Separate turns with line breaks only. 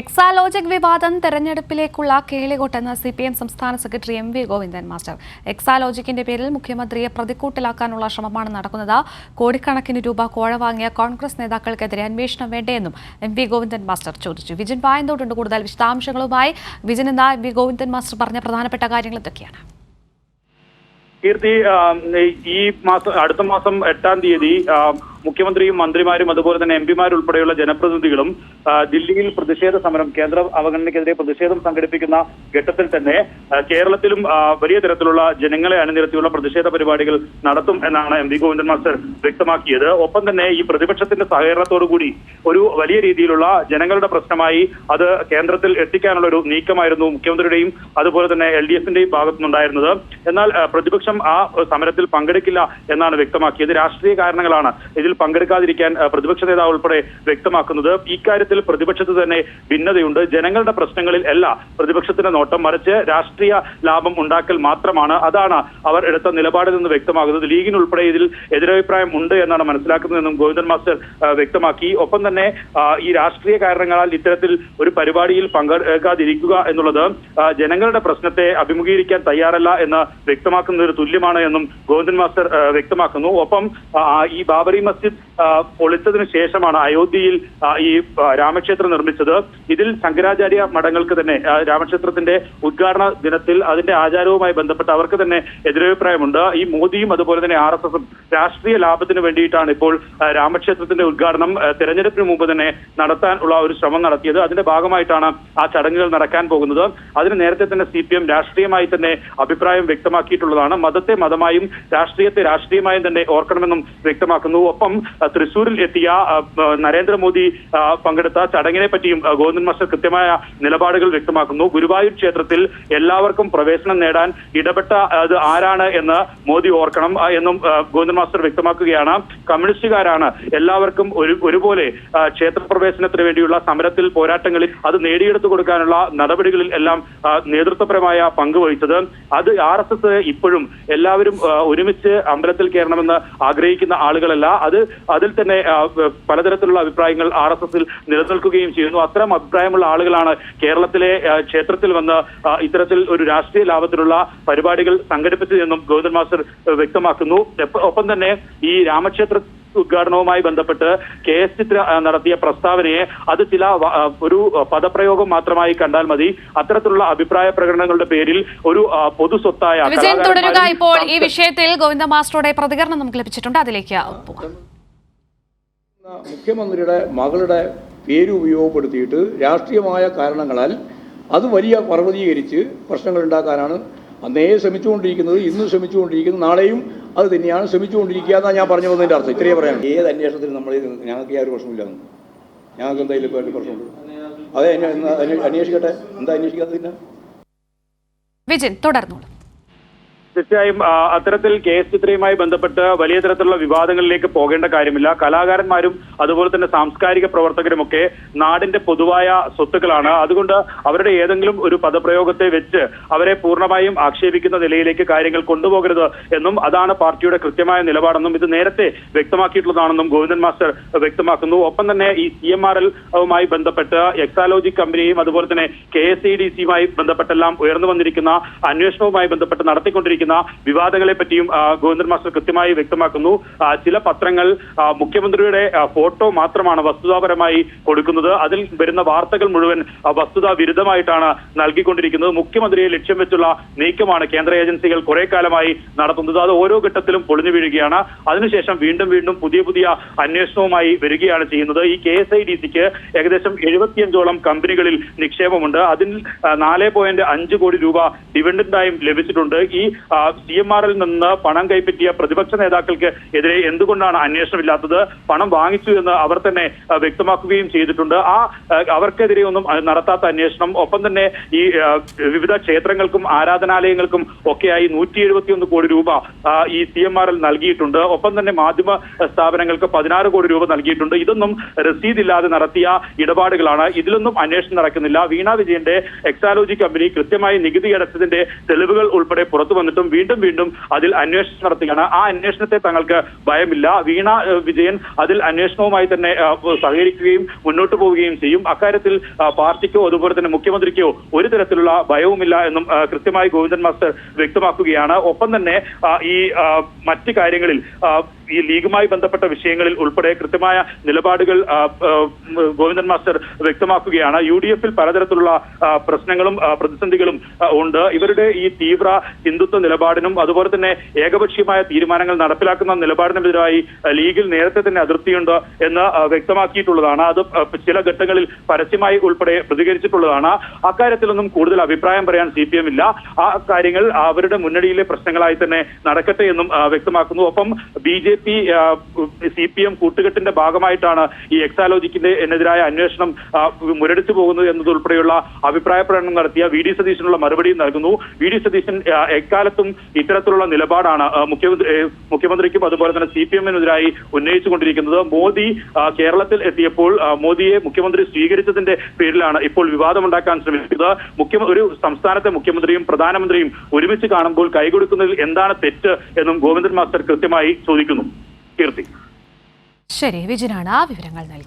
എക്സാലോജിക് വിവാദം തെരഞ്ഞെടുപ്പിലേക്കുള്ള കേളികൊട്ടെന്ന് സി പി എം സംസ്ഥാന secretary M V Govindan master. എക്സാലോജിക്കിന്റെ പേരിൽ മുഖ്യമന്ത്രിയെ പ്രതിക്കൂട്ടിലാക്കാനുള്ള ശ്രമമാണ് നടക്കുന്നത്. കോടിക്കണക്കിന് രൂപ കോഴ വാങ്ങിയ കോൺഗ്രസ് നേതാക്കൾക്കെതിരെ അന്വേഷണം വേണ്ടേയെന്നും എം വി ഗോവിന്ദൻ മാസ്റ്റർ ചോദിച്ചു. വിജിൻ പായന്തോട്ടുണ്ട് കൂടുതൽ വിശദാംശങ്ങളുമായി. വിജിൻ എന്ന എം വി ഗോവിന്ദൻ മാസ്റ്റർ പറഞ്ഞ പ്രധാനപ്പെട്ട കാര്യങ്ങൾ എന്തൊക്കെയാണ്?
കീർത്തി ഈ മാസം അടുത്ത മാസം എട്ടാം തീയതി മുഖ്യമന്ത്രിയും മന്ത്രിമാരും അതുപോലെ തന്നെ എം പിമാരുൾപ്പെടെയുള്ള ജനപ്രതിനിധികളും ദില്ലിയിൽ പ്രതിഷേധ സമരം കേന്ദ്ര അവഗണനയ്ക്കെതിരെ പ്രതിഷേധം സംഘടിപ്പിക്കുന്ന ഘട്ടത്തിൽ തന്നെ കേരളത്തിലും വലിയ തരത്തിലുള്ള ജനങ്ങളെ അണിനിരത്തിയുള്ള പ്രതിഷേധ പരിപാടികൾ നടത്തും എന്നാണ് എം വി ഗോവിന്ദൻ മാസ്റ്റർ വ്യക്തമാക്കിയത്. ഒപ്പം തന്നെ ഈ പ്രതിപക്ഷത്തിന്റെ സഹകരണത്തോടുകൂടി ഒരു വലിയ രീതിയിലുള്ള ജനങ്ങളുടെ പ്രശ്നമായി അത് കേന്ദ്രത്തിൽ എത്തിക്കാനുള്ള ഒരു നീക്കമായിരുന്നു മുഖ്യമന്ത്രിയുടെയും അതുപോലെ തന്നെ എൽ ഡി എഫിന്റെയും ഭാഗത്തുനിന്നുണ്ടായിരുന്നത്. എന്നാൽ പ്രതിപക്ഷം ആ സമരത്തിൽ പങ്കെടുക്കില്ല എന്നാണ് വ്യക്തമാക്കിയത്. രാഷ്ട്രീയ കാരണങ്ങളാണ് ഇതിൽ പങ്കെടുക്കാതിരിക്കാൻ പ്രതിപക്ഷ നേതാവ് ഉൾപ്പെടെ വ്യക്തമാക്കുന്നത്. ഇക്കാര്യത്തിൽ പ്രതിപക്ഷത്ത് തന്നെ ഭിന്നതയുണ്ട്. ജനങ്ങളുടെ പ്രശ്നങ്ങളിൽ അല്ല പ്രതിപക്ഷത്തിന്റെ നോട്ടം മറിച്ച് രാഷ്ട്രീയ ലാഭം ഉണ്ടാക്കൽ മാത്രമാണ്. അതാണ് അവർ എടുത്ത നിലപാടിൽ നിന്ന് വ്യക്തമാകുന്നത്. ലീഗിനുൾപ്പെടെ ഇതിൽ എതിരഭിപ്രായം ഉണ്ട് എന്നാണ് മനസ്സിലാക്കുന്നതെന്നും ഗോവിന്ദൻ മാസ്റ്റർ വ്യക്തമാക്കി. ഒപ്പം തന്നെ ഈ രാഷ്ട്രീയ കാരണങ്ങളാൽ ഇത്തരത്തിൽ ഒരു പരിപാടിയിൽ പങ്കെടുക്കാതിരിക്കുക എന്നുള്ളത് ജനങ്ങളുടെ പ്രശ്നത്തെ അഭിമുഖീകരിക്കാൻ തയ്യാറല്ല എന്ന് വ്യക്തമാക്കുന്നതിന് തുല്യമാണ് എന്നും ഗോവിന്ദൻ മാസ്റ്റർ വ്യക്തമാക്കുന്നു. ഒപ്പം ഈ ബാബറി മസ്ജിദ് ആ, പൊളിച്ചതിന് ശേഷമാണ് അയോധ്യയിൽ ഈ രാമക്ഷേത്രം നിർമ്മിച്ചത്. ഇതിൽ ശങ്കരാചാര്യ മഠങ്ങൾക്ക് തന്നെ രാമക്ഷേത്രത്തിന്റെ ഉദ്ഘാടന ദിനത്തിൽ അതിന്റെ ആചാരവുമായി ബന്ധപ്പെട്ട് അവർക്ക് തന്നെ എതിരഭിപ്രായമുണ്ട്. ഈ മോദിയും അതുപോലെ തന്നെ ആർ എസ് എസും രാഷ്ട്രീയ ലാഭത്തിന് വേണ്ടിയിട്ടാണ് ഇപ്പോൾ രാമക്ഷേത്രത്തിന്റെ ഉദ്ഘാടനം തെരഞ്ഞെടുപ്പിന് മുമ്പ് തന്നെ നടത്താൻ ഉള്ള ഒരു ശ്രമം നടത്തിയത്. അതിന്റെ ഭാഗമായിട്ടാണ് ആ ചടങ്ങുകൾ നടക്കാൻ പോകുന്നത്. അതിന് നേരത്തെ തന്നെ സി രാഷ്ട്രീയമായി തന്നെ അഭിപ്രായം വ്യക്തമാക്കിയിട്ടുള്ളതാണ്. മതത്തെ മതമായും രാഷ്ട്രീയത്തെ രാഷ്ട്രീയമായും തന്നെ ഓർക്കണമെന്നും വ്യക്തമാക്കുന്നു. ഒപ്പം ആ, തൃശൂരിൽ എത്തിയ നരേന്ദ്രമോദി പങ്കെടുത്ത ചടങ്ങിനെ പറ്റിയും ഗോവിന്ദൻ മാസ്റ്റർ കൃത്യമായ നിലപാടുകൾ വ്യക്തമാക്കുന്നു. ഗുരുവായൂർ ക്ഷേത്രത്തിൽ എല്ലാവർക്കും പ്രവേശനം നേടാൻ ഇടപെട്ട അത് ആരാണ് എന്ന് മോദി ഓർക്കണം എന്നും ഗോവിന്ദൻ മാസ്റ്റർ വ്യക്തമാക്കുകയാണ്. കമ്മ്യൂണിസ്റ്റുകാരാണ് എല്ലാവർക്കും ഒരു ഒരുപോലെ ക്ഷേത്രപ്രവേശനത്തിന് വേണ്ടിയുള്ള സമരത്തിൽ പോരാട്ടങ്ങളിൽ അത് നേടിയെടുത്തു കൊടുക്കാനുള്ള നടപടികളിൽ എല്ലാം നേതൃത്വപരമായ പങ്ക് വഹിച്ചത്. അത് ആർ എസ് എസ് ഇപ്പോഴും എല്ലാവരും ഒരുമിച്ച് അമ്പലത്തിൽ കയറണമെന്ന് ആഗ്രഹിക്കുന്ന ആളുകളല്ല. അത് അതിൽ തന്നെ പലതരത്തിലുള്ള അഭിപ്രായങ്ങൾ ആർ എസ് എസിൽ നിലനിൽക്കുകയും ചെയ്യുന്നു. അത്തരം അഭിപ്രായമുള്ള ആളുകളാണ് കേരളത്തിലെ ക്ഷേത്രത്തിൽ വന്ന് ഇത്തരത്തിൽ ഒരു രാഷ്ട്രീയ ലാഭത്തിലുള്ള പരിപാടികൾ സംഘടിപ്പിച്ചതെന്നും ഗോവിന്ദൻ മാസ്റ്റർ വ്യക്തമാക്കുന്നു. ഒപ്പം തന്നെ ഈ രാമക്ഷേത്ര ഉദ്ഘാടനവുമായി ബന്ധപ്പെട്ട് കെ എസ് ചിത്ര നടത്തിയ പ്രസ്താവനയെ അത് ചില ഒരു പദപ്രയോഗം മാത്രമായി കണ്ടാൽ മതി. അത്തരത്തിലുള്ള അഭിപ്രായ പ്രകടനങ്ങളുടെ പേരിൽ ഒരു പൊതു സ്വത്തായ
വിജയൻ തുടരുക. ഇപ്പോൾ ഈ വിഷയത്തിൽ ഗോവിന്ദ മാസ്റ്ററുടെ പ്രതികരണം നമുക്ക് ലഭിച്ചിട്ടുണ്ട്. അതിലേക്ക്
മുഖ്യമന്ത്രിയുടെ മകളുടെ പേര് ഉപയോഗപ്പെടുത്തിയിട്ട് രാഷ്ട്രീയമായ കാരണങ്ങളാൽ അത് വലിയ പർവതീകരിച്ച് പ്രശ്നങ്ങൾ ഉണ്ടാക്കാനാണ് അന്നേ ശ്രമിച്ചുകൊണ്ടിരിക്കുന്നത് ഇന്നും ശ്രമിച്ചുകൊണ്ടിരിക്കുന്നത് നാളെയും അത് തന്നെയാണ് ശ്രമിച്ചുകൊണ്ടിരിക്കുക എന്നാണ് ഞാൻ പറഞ്ഞു വന്നതിന്റെ അർത്ഥം. ഇത്രയേ പറയാം ഏത് അന്വേഷണത്തിന് നമ്മൾ ഞങ്ങൾക്ക് യാതൊരു പ്രശ്നമില്ല ഞങ്ങൾക്ക് എന്തായാലും ഇപ്പോൾ പ്രശ്നമുണ്ട്. അതെ അന്വേഷിക്കട്ടെ. എന്താ അന്വേഷിക്കാത്തതിന്?
വിജിൻ തുടർന്നോളൂ.
തീർച്ചയായും അത്തരത്തിൽ കെ എസ് ചിത്രയുമായി ബന്ധപ്പെട്ട് വലിയ തരത്തിലുള്ള വിവാദങ്ങളിലേക്ക് പോകേണ്ട കാര്യമില്ല. കലാകാരന്മാരും അതുപോലെ തന്നെ സാംസ്കാരിക പ്രവർത്തകരുമൊക്കെ നാടിന്റെ പൊതുവായ സ്വത്തുക്കളാണ്. അതുകൊണ്ട് അവരുടെ ഏതെങ്കിലും ഒരു പദപ്രയോഗത്തെ വെച്ച് അവരെ പൂർണമായും ആക്ഷേപിക്കുന്ന നിലയിലേക്ക് കാര്യങ്ങൾ കൊണ്ടുപോകരുത് എന്നും അതാണ് പാർട്ടിയുടെ കൃത്യമായ നിലപാടെന്നും ഇത് നേരത്തെ വ്യക്തമാക്കിയിട്ടുള്ളതാണെന്നും ഗോവിന്ദൻ മാസ്റ്റർ വ്യക്തമാക്കുന്നു. ഒപ്പം തന്നെ ഈ സി എം ആർ എല്ലുമായി ബന്ധപ്പെട്ട് എക്സാലോജി കമ്പനിയും അതുപോലെ തന്നെ കെ എസ് ഇ ഡി സിയുമായി ബന്ധപ്പെട്ടെല്ലാം ഉയർന്നു വന്നിരിക്കുന്ന അന്വേഷണവുമായി ബന്ധപ്പെട്ട് നടത്തിക്കൊണ്ടിരിക്കുന്ന വിവാദങ്ങളെ പറ്റിയും ഗോവിന്ദൻ മാസ്റ്റർ കൃത്യമായി വ്യക്തമാക്കുന്നു. ചില പത്രങ്ങൾ മുഖ്യമന്ത്രിയുടെ ഫോട്ടോ മാത്രമാണ് വസ്തുതാപരമായി കൊടുക്കുന്നത്. അതിൽ വരുന്ന വാർത്തകൾ മുഴുവൻ വസ്തുതാ വിരുദ്ധമായിട്ടാണ് നൽകിക്കൊണ്ടിരിക്കുന്നത്. മുഖ്യമന്ത്രിയെ ലക്ഷ്യം വെച്ചുള്ള നീക്കമാണ് കേന്ദ്ര ഏജൻസികൾ കുറെ കാലമായി നടത്തുന്നത്. അത് ഓരോ ഘട്ടത്തിലും പൊളിഞ്ഞു വീഴുകയാണ്. അതിനുശേഷം വീണ്ടും വീണ്ടും പുതിയ പുതിയ അന്വേഷണവുമായി വരികയാണ് ചെയ്യുന്നത്. ഈ കെ എസ് ഐ ഡി സിക്ക് ഏകദേശം എഴുപത്തിയഞ്ചോളം കമ്പനികളിൽ നിക്ഷേപമുണ്ട്. അതിൽ നാല് പോയിന്റ് അഞ്ച് കോടി രൂപ ഡിവിഡന്റായും ലഭിച്ചിട്ടുണ്ട്. ഈ സി എം ആറിൽ നിന്ന് പണം കൈപ്പറ്റിയ പ്രതിപക്ഷ നേതാക്കൾക്ക് എതിരെ എന്തുകൊണ്ടാണ് അന്വേഷണമില്ലാത്തത്? പണം വാങ്ങിച്ചു എന്ന് അവർ തന്നെ വ്യക്തമാക്കുകയും ചെയ്തിട്ടുണ്ട്. ആ അവർക്കെതിരെ ഒന്നും നടത്താത്ത അന്വേഷണം ഒപ്പം തന്നെ ഈ വിവിധ ക്ഷേത്രങ്ങൾക്കും ആരാധനാലയങ്ങൾക്കും ഒക്കെയായി നൂറ്റി എഴുപത്തിയൊന്ന് കോടി രൂപ ഈ സി എം ആറിൽ നൽകിയിട്ടുണ്ട്. ഒപ്പം തന്നെ മാധ്യമ സ്ഥാപനങ്ങൾക്ക് പതിനാറ് കോടി രൂപ നൽകിയിട്ടുണ്ട്. ഇതൊന്നും രസീത് ഇല്ലാതെ നടത്തിയ ഇടപാടുകളാണ്. ഇതിലൊന്നും അന്വേഷണം നടക്കുന്നില്ല. വീണ വിജയന്റെ എക്സാലോജി കമ്പനി കൃത്യമായി നികുതി അടച്ചതിന്റെ തെളിവുകൾ ഉൾപ്പെടെ പുറത്തു വന്നിട്ടും പോലും വീണ്ടും വീണ്ടും അതിൽ അന്വേഷണം നടത്തുകയാണ്. ആ അന്വേഷണത്തെ തങ്ങൾക്ക് ഭയമില്ല. വീണ വിജയൻ അതിൽ അന്വേഷണവുമായി തന്നെ സഹകരിക്കുകയും മുന്നോട്ട് പോവുകയും ചെയ്യും. അക്കാര്യത്തിൽ പാർട്ടിക്കോ അതുപോലെ തന്നെ മുഖ്യമന്ത്രിക്കോ ഒരു തരത്തിലുള്ള ഭയവുമില്ല എന്നും കൃത്യമായി ഗോവിന്ദൻ മാസ്റ്റർ വ്യക്തമാക്കുകയാണ്. ഒപ്പം തന്നെ ഈ മറ്റ് കാര്യങ്ങളിൽ ഈ ലീഗുമായി ബന്ധപ്പെട്ട വിഷയങ്ങളിൽ ഉൾപ്പെടെ കൃത്യമായ നിലപാടുകൾ ഗോവിന്ദൻ മാസ്റ്റർ വ്യക്തമാക്കുകയാണ്. യു ഡി എഫിൽ പലതരത്തിലുള്ള പ്രശ്നങ്ങളും പ്രതിസന്ധികളും ഉണ്ട്. ഇവരുടെ ഈ തീവ്ര ഹിന്ദുത്വ നിലപാടിനും അതുപോലെ തന്നെ ഏകപക്ഷീയമായ തീരുമാനങ്ങൾ നടപ്പിലാക്കുന്ന നിലപാടിനെതിരായി ലീഗിൽ നേരത്തെ തന്നെ അതിർത്തിയുണ്ട് എന്ന് വ്യക്തമാക്കിയിട്ടുള്ളതാണ്. അത് ചില ഘട്ടങ്ങളിൽ പരസ്യമായി ഉൾപ്പെടെ പ്രതികരിച്ചിട്ടുള്ളതാണ്. അക്കാര്യത്തിലൊന്നും കൂടുതൽ അഭിപ്രായം പറയാൻ സി പി എം ഇല്ല. ആ കാര്യങ്ങൾ അവരുടെ മുന്നണിയിലെ പ്രശ്നങ്ങളായി തന്നെ നടക്കട്ടെ എന്നും വ്യക്തമാക്കുന്നു. ഒപ്പം B J P C P M കൂട്ടുകെട്ടിന്റെ ഭാഗമായിട്ടാണ് ഈ എക്സാലോജിക്കിന്റെ എതിരായ അന്വേഷണം മുരടിച്ചു പോകുന്നത് എന്നതുൾപ്പെടെയുള്ള അഭിപ്രായ പ്രകടനം നടത്തിയ വി ഡി സതീശനുള്ള മറുപടിയും നൽകുന്നു. വി ഡി സതീശൻ എക്കാലത്തും ഇത്തരത്തിലുള്ള നിലപാടാണ് മുഖ്യമന്ത്രി മുഖ്യമന്ത്രിക്കും അതുപോലെ തന്നെ സി പി എമ്മിനെതിരായി ഉന്നയിച്ചുകൊണ്ടിരിക്കുന്നത്. മോദി കേരളത്തിൽ എത്തിയപ്പോൾ മോദിയെ മുഖ്യമന്ത്രി സ്വീകരിച്ചതിന്റെ പേരിലാണ് ഇപ്പോൾ വിവാദമുണ്ടാക്കാൻ ശ്രമിക്കുന്നത്. മുഖ്യ ഒരു സംസ്ഥാനത്തെ മുഖ്യമന്ത്രിയും പ്രധാനമന്ത്രിയും ഒരുമിച്ച് കാണുമ്പോൾ കൈകൊടുക്കുന്നതിൽ എന്താണ് തെറ്റ് എന്നും ഗോവിന്ദൻ മാസ്റ്റർ കൃത്യമായി ചോദിക്കുന്നു. കീർത്തി.
ശരി വിജിനാണ് ആ വിവരങ്ങൾ നൽകി.